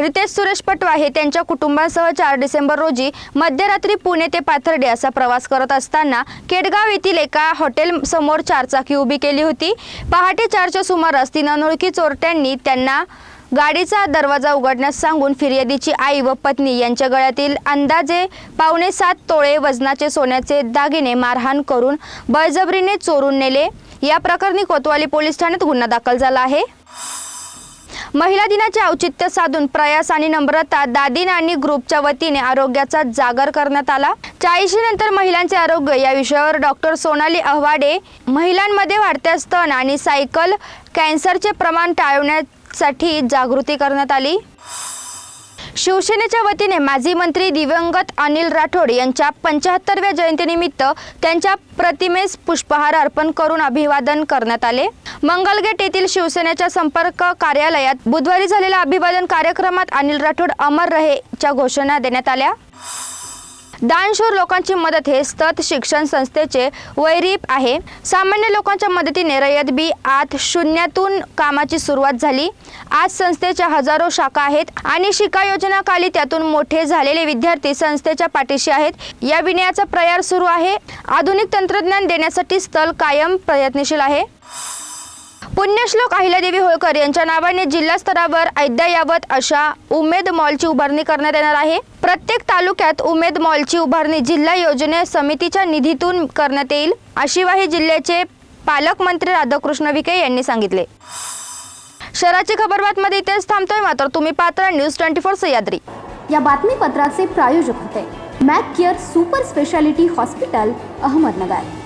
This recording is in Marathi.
रितेश सुरेश पटवा हे त्यांच्या कुटुंबासह चार डिसेंबर रोजी मध्यरात्री पुणे ते पाथर्डे असा प्रवास करत असताना केडगाव येथील एका हॉटेल समोर चारचाकी उभी केली होती. पहाटे चारच्या सुमारास तीन अनोळखी चोरट्यांनी त्यांना गाडीचा दरवाजा उघडण्यास सांगून फिर्यादीची आई व पत्नी यांच्या गळ्यातील अंदाजे पावणे सात तोळे वजनाचे सोन्याचे दागिने मारहाण करून बळजबरीने चोरून नेले. या प्रकरणी कोतवाली पोलीस ठाण्यात गुन्हा दाखल झाला आहे. महिला दिनाचे औचित्य साधून प्रयास आणि नम्रता दादी आणि ग्रुपच्या वतीने आरोग्याचा जागर करण्यात आला. चाळीशी नंतर महिलांचे आरोग्य या विषयावर डॉक्टर सोनाली अहवाडे महिलांमध्ये वाढत्या स्तन आणि सायकल कॅन्सरचे प्रमाण टाळवण्यासाठी जागृती करण्यात आली. शिवसेनेच्या वतीने माजी मंत्री दिवंगत अनिल राठोड यांच्या पंच्याहत्तरव्या जयंतीनिमित्त त्यांच्या प्रतिमेस पुष्पहार अर्पण करून अभिवादन करण्यात आले. मंगलगेट येथील शिवसेनेच्या संपर्क कार्यालयात बुधवारी झालेल्या अभिवादन कार्यक्रमात अनिल राठोड अमर रहे च्या घोषणा देण्यात आल्या. दानशूर लोकांची मदत हे स्तत शिक्षण संस्थेचे वैरीप आहे. सामान्य लोकांच्या मदतीने रयत बी आत शून्यातून कामाची सुरुवात झाली. आज संस्थेच्या हजारो शाखा आहेत आणि शिका योजनाखाली त्यातून मोठे झालेले विद्यार्थी संस्थेच्या पाठीशी आहेत. या विनयाचा प्रयार सुरू आहे. आधुनिक तंत्रज्ञान देण्यासाठी स्थल कायम प्रयत्नशील आहे. पुण्यश्लोक अहिल्यादेवी होळकर यांच्या नावाने जिल्हा स्तरावर अद्ययावत अशा उमेद मॉलची उभारणी करण्यात येणार आहे. प्रत्येक तालुक्यात उमेद मॉलची उभारणी जिल्हा योजने समितीच्या निधीतून करण्यात येईल अशी जिल्ह्याचे पालकमंत्री राधाकृष्ण विखे यांनी सांगितले. शहराची खबरबातमध्ये इथेच थांबतोय मात्र तुम्ही पात्र न्यूज ट्वेंटी फोर सह्याद्री या बातमीपत्राचे प्रायोजक होते. Mac care super speciality hospital Ahmednagar.